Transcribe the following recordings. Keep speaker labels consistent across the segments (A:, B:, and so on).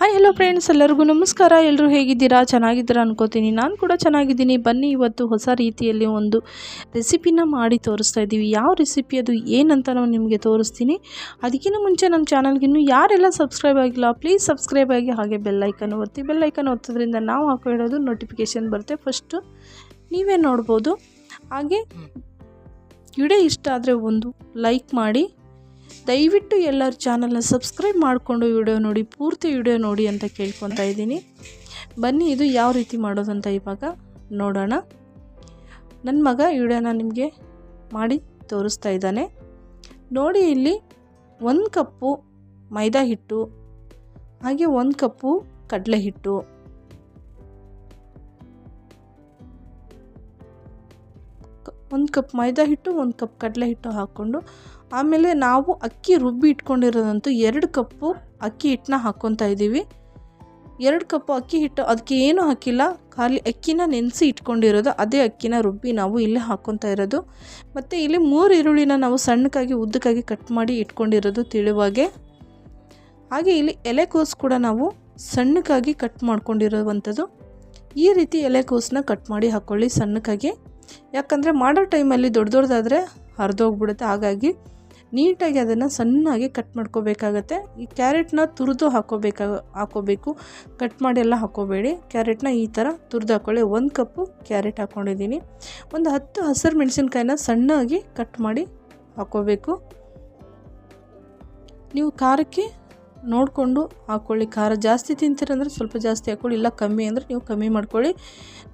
A: Hi hello friends ಎಲ್ಲರಿಗೂ ನಮಸ್ಕಾರ. ಎಲ್ಲರೂ ಹೇಗಿದ್ದೀರಾ? ಚೆನ್ನಾಗಿದ್ದೀರಾ ಅನ್ಕೋತೀನಿ. ನಾನು ಕೂಡ ಚೆನ್ನಾಗಿದ್ದೀನಿ. ಬನ್ನಿ ಇವತ್ತು ಹೊಸ ರೀತಿಯಲ್ಲಿ ಒಂದು ರೆಸಿಪಿನ ಮಾಡಿ ತೋರಿಸ್ತಾ ಇದ್ದೀವಿ. ಯಾವ ರೆಸಿಪಿ ಅದು? ಏನಂತ ನಾವು ನಿಮಗೆ ತೋರಿಸ್ತೀನಿ. ಅದಕ್ಕಿಂತ ಮುಂಚೆ ನಮ್ಮ ಚಾನಲ್ಗೆ ಇನ್ನೂ ಯಾರೆಲ್ಲ ಸಬ್ಸ್ಕ್ರೈಬ್ ಆಗಿಲ್ಲ ಪ್ಲೀಸ್ ಸಬ್ಸ್ಕ್ರೈಬ್ ಆಗಿ ಹಾಗೆ ಬೆಲ್ಲೈಕನ್ ಒತ್ತಿ. ಬೆಲ್ಲೈಕನ್ ಒತ್ತೋದ್ರಿಂದ ನಾವು ಹಾಕಿಡೋದು ನೋಟಿಫಿಕೇಷನ್ ಬರುತ್ತೆ. ಫಸ್ಟು ನೀವೇ ನೋಡ್ಬೋದು. ಹಾಗೆ ವಿಡಿಯೋ ಇಷ್ಟ ಆದರೆ ಒಂದು ಲೈಕ್ ಮಾಡಿ. ದಯವಿಟ್ಟು ಎಲ್ಲರ ಚಾನಲ್ನ ಸಬ್ಸ್ಕ್ರೈಬ್ ಮಾಡಿಕೊಂಡು ವಿಡಿಯೋ ನೋಡಿ, ಪೂರ್ತಿ ವಿಡಿಯೋ ನೋಡಿ ಅಂತ ಕೇಳ್ಕೊತಾ ಇದ್ದೀನಿ. ಬನ್ನಿ, ಇದು ಯಾವ ರೀತಿ ಮಾಡೋದಂತ ಇವಾಗ ನೋಡೋಣ. ನನ್ನ ಮಗ ವಿಡಿಯೋನ ನಿಮಗೆ ಮಾಡಿ ತೋರಿಸ್ತಾ ಇದ್ದಾನೆ. ನೋಡಿ, ಇಲ್ಲಿ ಒಂದು ಕಪ್ಪು ಮೈದಾ ಹಿಟ್ಟು, ಹಾಗೆ ಒಂದು ಕಪ್ಪು ಕಡಲೆ ಹಿಟ್ಟು. ಒಂದು ಕಪ್ ಮೈದಾ ಹಿಟ್ಟು, ಒಂದು ಕಪ್ ಕಡಲೆ ಹಿಟ್ಟು ಹಾಕ್ಕೊಂಡು, ಆಮೇಲೆ ನಾವು ಅಕ್ಕಿ ರುಬ್ಬಿ ಇಟ್ಕೊಂಡಿರೋದಂತೂ ಎರಡು ಕಪ್ಪು ಅಕ್ಕಿ ಹಿಟ್ಟನ್ನ ಹಾಕ್ಕೊತಾ ಇದ್ದೀವಿ. ಎರಡು ಕಪ್ಪು ಅಕ್ಕಿ ಹಿಟ್ಟು ಅದಕ್ಕೆ ಏನು ಹಾಕಿಲ್ಲ, ಖಾಲಿ ಅಕ್ಕಿನ ನೆನೆಸಿ ಇಟ್ಕೊಂಡಿರೋದು, ಅದೇ ಅಕ್ಕಿನ ರುಬ್ಬಿ ನಾವು ಇಲ್ಲಿ ಹಾಕ್ಕೊತಾ ಇರೋದು. ಮತ್ತು ಇಲ್ಲಿ ಮೂರು ಈರುಳ್ಳಿನ ನಾವು ಸಣ್ಣಕ್ಕಾಗಿ, ಉದ್ದಕ್ಕಾಗಿ ಕಟ್ ಮಾಡಿ ಇಟ್ಕೊಂಡಿರೋದು ತಿಳಿವಾಗೆ. ಹಾಗೆ ಇಲ್ಲಿ ಎಲೆಕೋಸು ಕೂಡ ನಾವು ಸಣ್ಣಕ್ಕಾಗಿ ಕಟ್ ಮಾಡ್ಕೊಂಡಿರೋವಂಥದ್ದು. ಈ ರೀತಿ ಎಲೆಕೋಸನ್ನ ಕಟ್ ಮಾಡಿ ಹಾಕ್ಕೊಳ್ಳಿ ಸಣ್ಣಕ್ಕಾಗಿ. ಯಾಕಂದರೆ ಮಾಡೋ ಟೈಮಲ್ಲಿ ದೊಡ್ಡ ದೊಡ್ಡದಾದರೆ ಹರಿದೋಗ್ಬಿಡುತ್ತೆ. ಹಾಗಾಗಿ ನೀಟಾಗಿ ಅದನ್ನು ಸಣ್ಣಾಗಿ ಕಟ್ ಮಾಡ್ಕೋಬೇಕಾಗತ್ತೆ. ಈ ಕ್ಯಾರೆಟ್ನ ತುರಿದು ಹಾಕೋಬೇಕಾಗ ಹಾಕೋಬೇಕು. ಕಟ್ ಮಾಡಿ ಎಲ್ಲ ಹಾಕೋಬೇಡಿ. ಕ್ಯಾರೆಟ್ನ ಈ ಥರ ತುರಿದು ಹಾಕ್ಕೊಳ್ಳಿ ಒಂದು ಕಪ್ಪು ಕ್ಯಾರೆಟ್ ಹಾಕ್ಕೊಂಡಿದ್ದೀನಿ ಒಂದು ಹತ್ತು ಹಸಿರು ಮೆಣಸಿನ್ಕಾಯಿನ ಸಣ್ಣಾಗಿ ಕಟ್ ಮಾಡಿ ಹಾಕೋಬೇಕು. ನೀವು ಖಾರಕ್ಕೆ ನೋಡಿಕೊಂಡು ಹಾಕ್ಕೊಳ್ಳಿ ಖಾರ ಜಾಸ್ತಿ ತಿಂತೀರಂದ್ರೆ ಸ್ವಲ್ಪ ಜಾಸ್ತಿ ಹಾಕ್ಕೊಳ್ಳಿ ಇಲ್ಲ ಕಮ್ಮಿ ಅಂದರೆ ನೀವು ಕಮ್ಮಿ ಮಾಡ್ಕೊಳ್ಳಿ.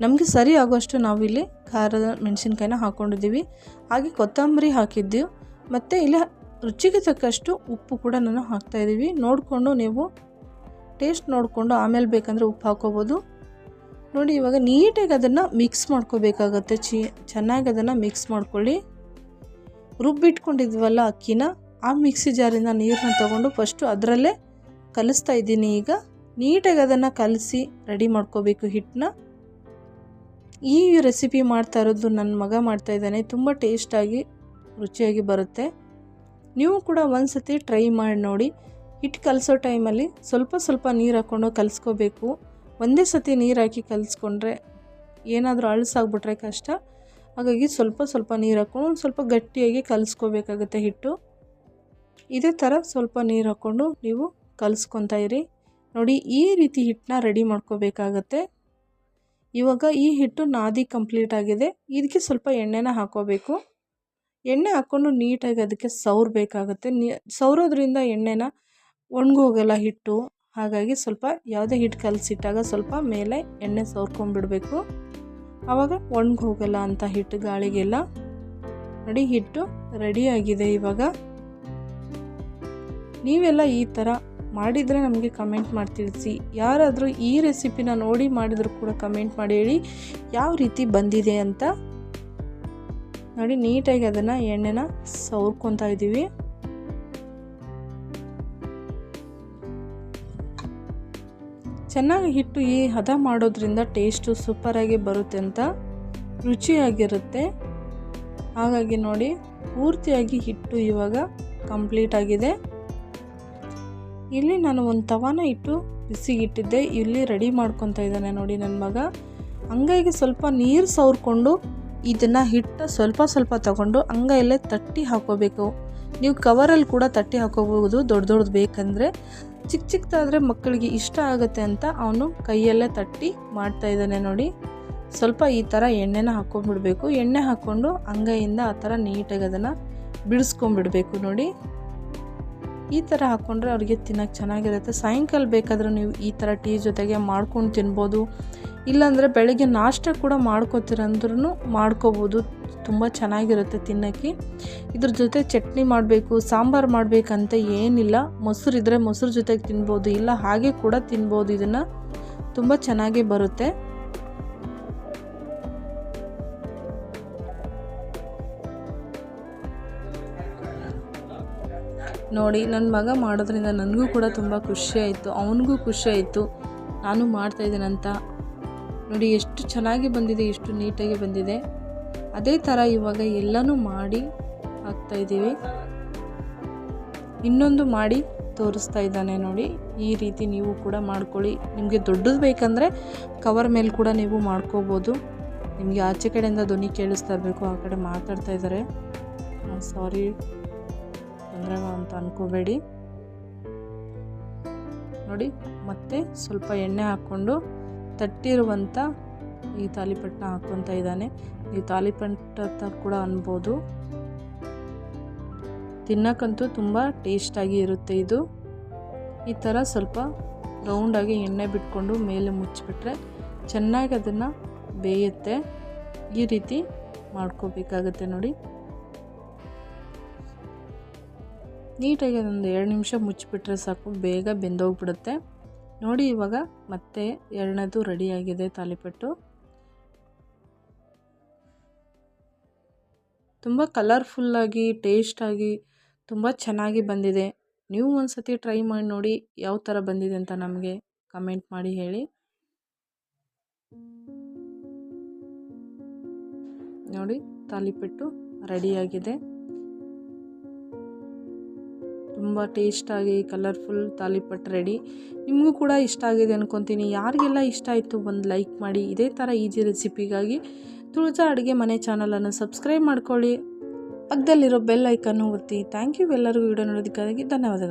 A: ನಮಗೆ ಸರಿ ಆಗೋಷ್ಟು ನಾವಿಲ್ಲಿ ಖಾರದ ಮೆಣಸಿನ್ಕಾಯಿನ ಹಾಕ್ಕೊಂಡಿದ್ದೀವಿ ಹಾಗೆ ಕೊತ್ತಂಬರಿ ಹಾಕಿದ್ದೀವಿ. ಮತ್ತು ಇಲ್ಲಿ ರುಚಿಗೆ ತಕ್ಕಷ್ಟು ಉಪ್ಪು ಕೂಡ ನಾನು ಹಾಕ್ತಾಯಿದ್ದೀವಿ ನೋಡಿಕೊಂಡು ನೀವು ಟೇಸ್ಟ್ ನೋಡಿಕೊಂಡು ಆಮೇಲೆ ಬೇಕಂದರೆ ಉಪ್ಪು ಹಾಕೋಬೋದು. ನೋಡಿ ಇವಾಗ ನೀಟಾಗಿ ಅದನ್ನು ಮಿಕ್ಸ್ ಮಾಡ್ಕೋಬೇಕಾಗತ್ತೆ. ಚಿ, ಚೆನ್ನಾಗಿ ಅದನ್ನು ಮಿಕ್ಸ್ ಮಾಡ್ಕೊಳ್ಳಿ. ರುಬ್ಬಿಟ್ಕೊಂಡಿದ್ವಲ್ಲ ಅಕ್ಕಿನ? ಆ ಮಿಕ್ಸಿ ಜಾರಿಂದ ನೀರನ್ನ ತೊಗೊಂಡು ಫಸ್ಟು ಅದರಲ್ಲೇ ಕಲಿಸ್ತಾ ಇದ್ದೀನಿ. ಈಗ ನೀಟಾಗಿ ಅದನ್ನು ಕಲಸಿ ರೆಡಿ ಮಾಡ್ಕೋಬೇಕು ಹಿಟ್ಟನ್ನ. ಈ ರೆಸಿಪಿ ಮಾಡ್ತಾ ಇರೋದು ನನ್ನ ಮಗ ಮಾಡ್ತಾ ಇದ್ದಾನೆ. ತುಂಬ ಟೇಸ್ಟಾಗಿ ರುಚಿಯಾಗಿ ಬರುತ್ತೆ. ನೀವು ಕೂಡ ಒಂದು ಸತಿ ಟ್ರೈ ಮಾಡಿ ನೋಡಿ. ಹಿಟ್ಟು ಕಲಿಸೋ ಟೈಮಲ್ಲಿ ಸ್ವಲ್ಪ ಸ್ವಲ್ಪ ನೀರು ಹಾಕ್ಕೊಂಡು ಕಲಿಸ್ಕೋಬೇಕು. ಒಂದೇ ಸತಿ ನೀರು ಹಾಕಿ ಕಲಿಸ್ಕೊಂಡ್ರೆ ಏನಾದರೂ ಅಳಸಾಗ್ಬಿಟ್ರೆ ಕಷ್ಟ. ಹಾಗಾಗಿ ಸ್ವಲ್ಪ ಸ್ವಲ್ಪ ನೀರು ಹಾಕ್ಕೊಂಡು ಸ್ವಲ್ಪ ಗಟ್ಟಿಯಾಗಿ ಕಲಿಸ್ಕೋಬೇಕಾಗುತ್ತೆ ಹಿಟ್ಟು. ಇದೇ ಥರ ಸ್ವಲ್ಪ ನೀರು ಹಾಕ್ಕೊಂಡು ನೀವು ಕಲಿಸ್ಕೊತಾ ಇರಿ. ನೋಡಿ, ಈ ರೀತಿ ಹಿಟ್ಟನ್ನ ರೆಡಿ ಮಾಡ್ಕೋಬೇಕಾಗತ್ತೆ. ಇವಾಗ ಈ ಹಿಟ್ಟು ನಾದಿ ಕಂಪ್ಲೀಟ್ ಆಗಿದೆ. ಇದಕ್ಕೆ ಸ್ವಲ್ಪ ಎಣ್ಣೆನ ಹಾಕೋಬೇಕು. ಎಣ್ಣೆ ಹಾಕ್ಕೊಂಡು ನೀಟಾಗಿ ಅದಕ್ಕೆ ಸೌರಬೇಕಾಗತ್ತೆ ನೀ ಸೌರೋದ್ರಿಂದ ಎಣ್ಣೆನ ಒಣಗೋಗಲ್ಲ ಹಿಟ್ಟು. ಹಾಗಾಗಿ ಸ್ವಲ್ಪ ಯಾವುದೇ ಹಿಟ್ಟು ಕಲಸಿಟ್ಟಾಗ ಸ್ವಲ್ಪ ಮೇಲೆ ಎಣ್ಣೆ ಸೌರ್ಕೊಂಡ್ಬಿಡಬೇಕು ಆವಾಗ ಒಣಗೋಗಲ್ಲ ಅಂತ ಹಿಟ್ಟು ಗಾಳಿಗೆಲ್ಲ. ನೋಡಿ, ಹಿಟ್ಟು ರೆಡಿಯಾಗಿದೆ ಇವಾಗ. ನೀವೆಲ್ಲ ಈ ಥರ ಮಾಡಿದರೆ ನಮಗೆ ಕಮೆಂಟ್ ಮಾಡಿ ತಿಳಿಸಿ. ಯಾರಾದರೂ ಈ ರೆಸಿಪಿನ ನೋಡಿ ಮಾಡಿದರೂ ಕೂಡ ಕಮೆಂಟ್ ಮಾಡಿ ಹೇಳಿ ಯಾವ ರೀತಿ ಬಂದಿದೆ ಅಂತ ನೋಡಿ, ನೀಟಾಗಿ ಅದನ್ನು ಎಣ್ಣೆನ ಸವರ್ಕೊತಾ ಇದ್ದೀವಿ. ಚೆನ್ನಾಗಿ ಹಿಟ್ಟು ಈ ಹದ ಮಾಡೋದ್ರಿಂದ ಟೇಸ್ಟು ಸೂಪರಾಗಿ ಬರುತ್ತೆ ಅಂತ ರುಚಿಯಾಗಿರುತ್ತೆ. ಹಾಗಾಗಿ ನೋಡಿ, ಪೂರ್ತಿಯಾಗಿ ಹಿಟ್ಟು ಇವಾಗ ಕಂಪ್ಲೀಟ್ ಆಗಿದೆ. ಇಲ್ಲಿ ನಾನು ಒಂದು ತವಾನ ಇಟ್ಟು ಬಿಸಿಗಿಟ್ಟಿದ್ದೆ. ಇಲ್ಲಿ ರೆಡಿ ಮಾಡ್ಕೊತಾ ಇದ್ದಾನೆ ನೋಡಿ ನನ್ನ ಮಗ. ಅಂಗೈಗೆ ಸ್ವಲ್ಪ ನೀರು ಸವರ್ಕೊಂಡು ಇದನ್ನು ಹಿಟ್ಟು ಸ್ವಲ್ಪ ಸ್ವಲ್ಪ ತಗೊಂಡು ಅಂಗೈಯಲ್ಲೇ ತಟ್ಟಿ ಹಾಕೋಬೇಕು. ನೀವು ಕವರಲ್ಲಿ ಕೂಡ ತಟ್ಟಿ ಹಾಕೋಬಹುದು. ದೊಡ್ಡ ದೊಡ್ಡದು ಬೇಕಂದರೆ. ಚಿಕ್ಕ ಚಿಕ್ಕದಾದರೆ ಮಕ್ಕಳಿಗೆ ಇಷ್ಟ ಆಗುತ್ತೆ ಅಂತ ಅವನು ಕೈಯಲ್ಲೇ ತಟ್ಟಿ ಮಾಡ್ತಾ ಇದ್ದಾನೆ ನೋಡಿ. ಸ್ವಲ್ಪ ಈ ಥರ ಎಣ್ಣೆನ ಹಾಕ್ಕೊಂಡ್ಬಿಡ್ಬೇಕು ಎಣ್ಣೆ ಹಾಕ್ಕೊಂಡು ಅಂಗೈಯಿಂದ ಆ ಥರ ನೀಟಾಗಿ ಅದನ್ನು ಬಿಡಿಸ್ಕೊಂಡ್ಬಿಡ್ಬೇಕು ನೋಡಿ. ಈ ಥರ ಹಾಕ್ಕೊಂಡ್ರೆ ಅವ್ರಿಗೆ ತಿನ್ನೋಕ್ಕೆ ಚೆನ್ನಾಗಿರುತ್ತೆ. ಸಾಯಂಕಾಲ ಬೇಕಾದರೂ ನೀವು ಈ ಥರ ಟೀ ಜೊತೆಗೆ ಮಾಡ್ಕೊಂಡು ತಿನ್ಬೋದು. ಇಲ್ಲಾಂದರೆ ಬೆಳಗ್ಗೆ ನಾಷ್ಟ ಕೂಡ ಮಾಡ್ಕೋತೀರಂದ್ರೂ ಮಾಡ್ಕೋಬೋದು. ತುಂಬ ಚೆನ್ನಾಗಿರುತ್ತೆ ತಿನ್ನೋಕ್ಕೆ. ಇದ್ರ ಜೊತೆ ಚಟ್ನಿ ಮಾಡಬೇಕು, ಸಾಂಬಾರು ಮಾಡಬೇಕಂತ ಏನಿಲ್ಲ. ಮೊಸರು ಇದ್ದರೆ ಮೊಸರು ಜೊತೆಗೆ ತಿನ್ಬೋದು, ಇಲ್ಲ ಹಾಗೆ ಕೂಡ ತಿನ್ಬೋದು. ಇದನ್ನು ತುಂಬ ಚೆನ್ನಾಗಿ ಬರುತ್ತೆ. ನೋಡಿ ನನ್ನ ಮಗ ಮಾಡೋದ್ರಿಂದ ನನಗೂ ಕೂಡ ತುಂಬ ಖುಷಿ ಆಯಿತು, ಅವನಿಗೂ ಖುಷಿ ಆಯಿತು. ನಾನು ಮಾಡ್ತಾಯಿದ್ದೀನಂತ ನೋಡಿ, ಎಷ್ಟು ಚೆನ್ನಾಗಿ ಬಂದಿದೆ, ಎಷ್ಟು ನೀಟಾಗಿ ಬಂದಿದೆ. ಅದೇ ಥರ ಇವಾಗ ಎಲ್ಲನೂ ಮಾಡಿ ಹಾಕ್ತಾಯಿದ್ದೀವಿ ಇನ್ನೊಂದು ಮಾಡಿ ತೋರಿಸ್ತಾ ಇದ್ದಾನೆ ನೋಡಿ, ಈ ರೀತಿ ನೀವು ಕೂಡ ಮಾಡ್ಕೊಳ್ಳಿ. ನಿಮಗೆ ದೊಡ್ಡದು ಬೇಕಂದರೆ ಕವರ್ ಮೇಲೆ ಕೂಡ ನೀವು ಮಾಡ್ಕೋಬೋದು. ನಿಮಗೆ ಆಚೆ ಕಡೆಯಿಂದ ಧ್ವನಿ ಕೇಳಿಸ್ತಾ ಇರಬೇಕು, ಆ ಕಡೆ ಮಾತಾಡ್ತಾ ಇದ್ದಾರೆ. ಸಾರಿ ತೊಂದರೆ ಅಂತ ಅಂದ್ಕೋಬೇಡಿ ನೋಡಿ, ಮತ್ತೆ ಸ್ವಲ್ಪ ಎಣ್ಣೆ ಹಾಕ್ಕೊಂಡು ತಟ್ಟಿರುವಂಥ ಈ ತಾಲಿಪಟ್ಟನ ಹಾಕ್ಕೊತಾ ಇದ್ದಾನೆ. ಈ ತಾಲಿಪಟ್ಟ ಕೂಡ ಅನ್ಬೋದು. ತಿನ್ನಕ್ಕಂತೂ ತುಂಬ ಟೇಸ್ಟಾಗಿ ಇರುತ್ತೆ ಇದು. ಈ ಥರ ಸ್ವಲ್ಪ ರೌಂಡಾಗಿ ಎಣ್ಣೆ ಬಿಟ್ಕೊಂಡು ಮೇಲೆ ಮುಚ್ಚಿಬಿಟ್ರೆ ಚೆನ್ನಾಗಿ ಅದನ್ನು ಬೇಯುತ್ತೆ. ಈ ರೀತಿ ಮಾಡ್ಕೋಬೇಕಾಗತ್ತೆ ನೋಡಿ. ನೀಟಾಗಿ ಅದೊಂದು ಎರಡು ನಿಮಿಷ ಮುಚ್ಚಿಬಿಟ್ರೆ ಸಾಕು, ಬೇಗ ಬೆಂದೋಗ್ಬಿಡುತ್ತೆ. ನೋಡಿ ಇವಾಗ ಮತ್ತೆ ಎರಡನೇದು ರೆಡಿಯಾಗಿದೆ ತಾಲಿಪಟ್ಟು. ತುಂಬ ಕಲರ್ಫುಲ್ಲಾಗಿ ಟೇಸ್ಟಾಗಿ ತುಂಬ ಚೆನ್ನಾಗಿ ಬಂದಿದೆ. ನೀವು ಒಂದು ಸತಿ ಟ್ರೈ ಮಾಡಿ ನೋಡಿ ಯಾವ ಥರ ಬಂದಿದೆ ಅಂತ ನಮಗೆ ಕಮೆಂಟ್ ಮಾಡಿ ಹೇಳಿ. ನೋಡಿ, ತಾಲಿಪಟ್ಟು ರೆಡಿಯಾಗಿದೆ ತುಂಬ ಟೇಸ್ಟಾಗಿ, ಕಲರ್ಫುಲ್, ತಾಲಿಪಟ್ಟು ರೆಡಿ. ನಿಮಗೂ ಕೂಡ ಇಷ್ಟ ಆಗಿದೆ ಅಂದ್ಕೊತೀನಿ ಯಾರಿಗೆಲ್ಲ ಇಷ್ಟ ಆಯಿತು ಒಂದು ಲೈಕ್ ಮಾಡಿ. ಇದೇ ಥರ ಈಜಿ ರೆಸಿಪಿಗಾಗಿ ತುಳಜಾ ಅಡುಗೆ ಮನೆ ಚಾನಲನ್ನು ಸಬ್ಸ್ಕ್ರೈಬ್ ಮಾಡ್ಕೊಳ್ಳಿ. ಪಕ್ಕದಲ್ಲಿರೋ ಬೆಲ್ ಐಕನ್ನು ಒತ್ತಿ. ಥ್ಯಾಂಕ್ ಯು ಎಲ್ಲರಿಗೂ. ವಿಡಿಯೋ ನೋಡೋದಕ್ಕಾಗಿ ಧನ್ಯವಾದಗಳು.